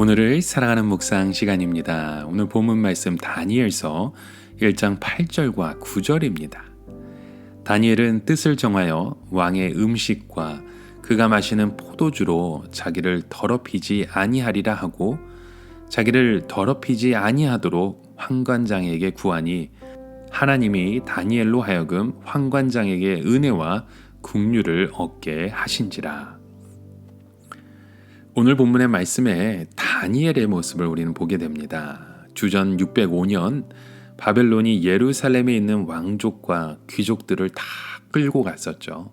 오늘을 사랑하는 묵상 시간입니다. 오늘 본문 말씀 다니엘서 1장 8절과 9절입니다. 다니엘은 뜻을 정하여 왕의 음식과 그가 마시는 포도주로 자기를 더럽히지 아니하리라 하고 자기를 더럽히지 아니하도록 환관장에게 구하니 하나님이 다니엘로 하여금 환관장에게 은혜와 국류를 얻게 하신지라. 오늘 본문의 말씀에 다 니엘의 모습을 우리는 보게 됩니다. 주전 605년 바벨론이 예루살렘에 있는 왕족과 귀족들을 다 끌고 갔었죠.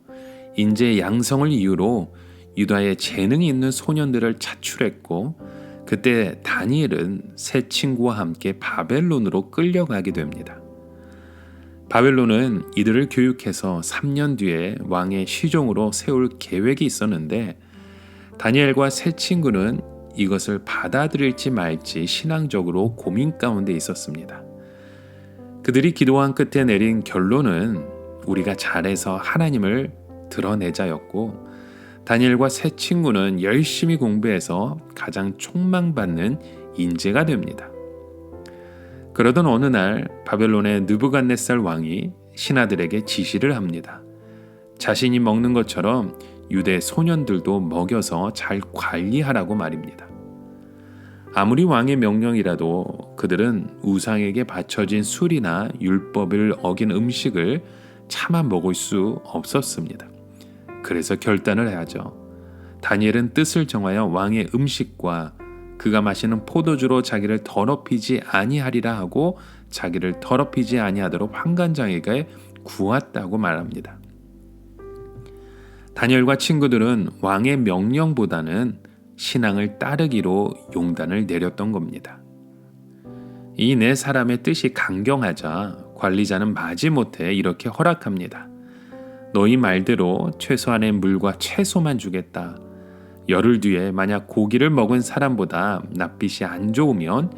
인재 양성을 이유로 유다의 재능이 있는 소년들을 차출했고 그때 다니엘은 새 친구와 함께 바벨론으로 끌려가게 됩니다. 바벨론은 이들을 교육해서 3년 뒤에 왕의 시종으로 세울 계획이 있었는데 다니엘과 새 친구는 이것을 받아들일지 말지 신앙적으로 고민 가운데 있었습니다. 그들이 기도한 끝에 내린 결론은 우리가 잘해서 하나님을 드러내자였고 다니엘과 새 친구는 열심히 공부해서 가장 촉망받는 인재가 됩니다. 그러던 어느 날 바벨론의 느부갓네살 왕이 신하들에게 지시를 합니다. 자신이 먹는 것처럼 유대 소년들도 먹여서 잘 관리하라고 말입니다. 아무리 왕의 명령이라도 그들은 우상에게 바쳐진 술이나 율법을 어긴 음식을 차마 먹을 수 없었습니다. 그래서 결단을 해야죠. 다니엘은 뜻을 정하여 왕의 음식과 그가 마시는 포도주로 자기를 더럽히지 아니하리라 하고 자기를 더럽히지 아니하도록 환관장에게 구했다고 말합니다. 다니엘과 친구들은 왕의 명령보다는 신앙을 따르기로 용단을 내렸던 겁니다. 이 네 사람의 뜻이 강경하자 관리자는 마지못해 이렇게 허락합니다. 너희 말대로 최소한의 물과 채소만 주겠다. 열흘 뒤에 만약 고기를 먹은 사람보다 낯빛이 안 좋으면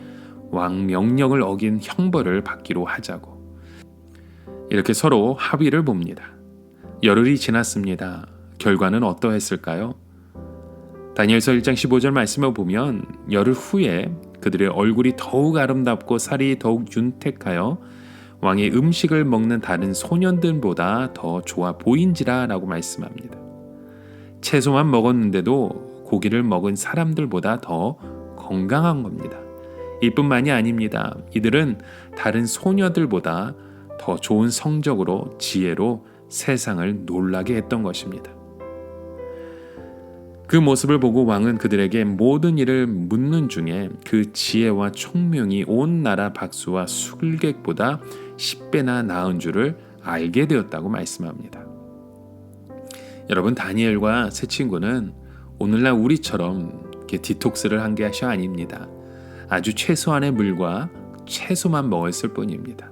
왕 명령을 어긴 형벌을 받기로 하자고. 이렇게 서로 합의를 봅니다. 열흘이 지났습니다. 결과는 어떠했을까요? 다니엘서 1장 15절 말씀을 보면 열흘 후에 그들의 얼굴이 더욱 아름답고 살이 더욱 윤택하여 왕의 음식을 먹는 다른 소년들보다 더 좋아 보인지라라고 말씀합니다. 채소만 먹었는데도 고기를 먹은 사람들보다 더 건강한 겁니다. 이뿐만이 아닙니다. 이들은 다른 소녀들보다 더 좋은 성적으로 지혜로 세상을 놀라게 했던 것입니다. 그 모습을 보고 왕은 그들에게 모든 일을 묻는 중에 그 지혜와 총명이 온 나라 박수와 술객보다 10배나 나은 줄을 알게 되었다고 말씀합니다. 여러분 다니엘과 새 친구는 오늘날 우리처럼 이렇게 디톡스를 한 게 아닙니다. 아주 최소한의 물과 채소만 먹었을 뿐입니다.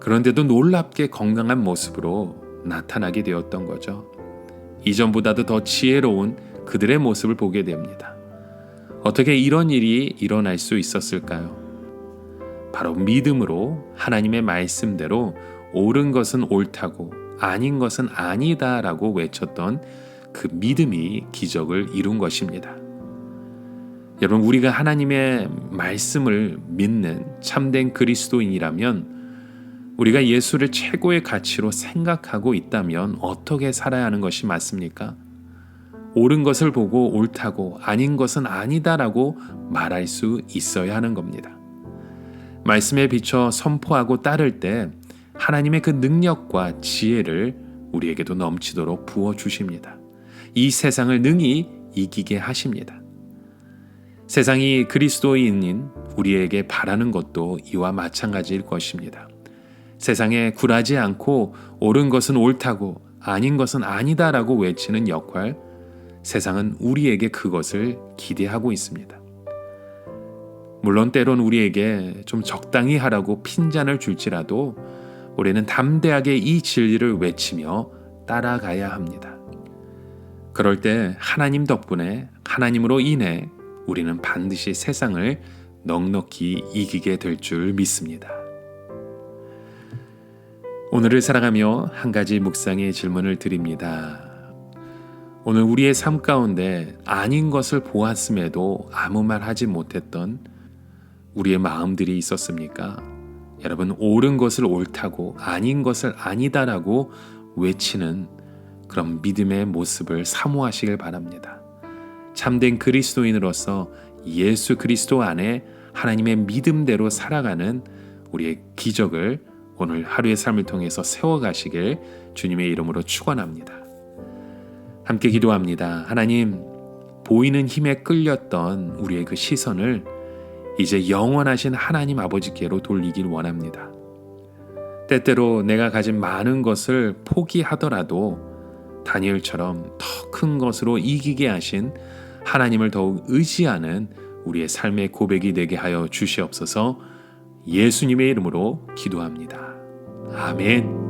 그런데도 놀랍게 건강한 모습으로 나타나게 되었던 거죠. 이전보다도 더 지혜로운 그들의 모습을 보게 됩니다. 어떻게 이런 일이 일어날 수 있었을까요? 바로 믿음으로 하나님의 말씀대로 옳은 것은 옳다고 아닌 것은 아니다라고 외쳤던 그 믿음이 기적을 이룬 것입니다. 여러분, 우리가 하나님의 말씀을 믿는 참된 그리스도인이라면 우리가 예수를 최고의 가치로 생각하고 있다면 어떻게 살아야 하는 것이 맞습니까? 옳은 것을 보고 옳다고 아닌 것은 아니다라고 말할 수 있어야 하는 겁니다. 말씀에 비춰 선포하고 따를 때 하나님의 그 능력과 지혜를 우리에게도 넘치도록 부어 주십니다. 이 세상을 능히 이기게 하십니다. 세상이 그리스도인인 우리에게 바라는 것도 이와 마찬가지일 것입니다. 세상에 굴하지 않고 옳은 것은 옳다고 아닌 것은 아니다라고 외치는 역할, 세상은 우리에게 그것을 기대하고 있습니다. 물론 때론 우리에게 좀 적당히 하라고 핀잔을 줄지라도 우리는 담대하게 이 진리를 외치며 따라가야 합니다. 그럴 때 하나님 덕분에 하나님으로 인해 우리는 반드시 세상을 넉넉히 이기게 될 줄 믿습니다. 오늘을 살아가며 한 가지 묵상의 질문을 드립니다. 오늘 우리의 삶 가운데 아닌 것을 보았음에도 아무 말 하지 못했던 우리의 마음들이 있었습니까? 여러분, 옳은 것을 옳다고 아닌 것을 아니다라고 외치는 그런 믿음의 모습을 사모하시길 바랍니다. 참된 그리스도인으로서 예수 그리스도 안에 하나님의 믿음대로 살아가는 우리의 기적을 오늘 하루의 삶을 통해서 세워가시길 주님의 이름으로 축원합니다. 함께 기도합니다. 하나님, 보이는 힘에 끌렸던 우리의 그 시선을 이제 영원하신 하나님 아버지께로 돌리길 원합니다. 때때로 내가 가진 많은 것을 포기하더라도 다니엘처럼 더 큰 것으로 이기게 하신 하나님을 더욱 의지하는 우리의 삶의 고백이 되게 하여 주시옵소서 예수님의 이름으로 기도합니다. 아멘.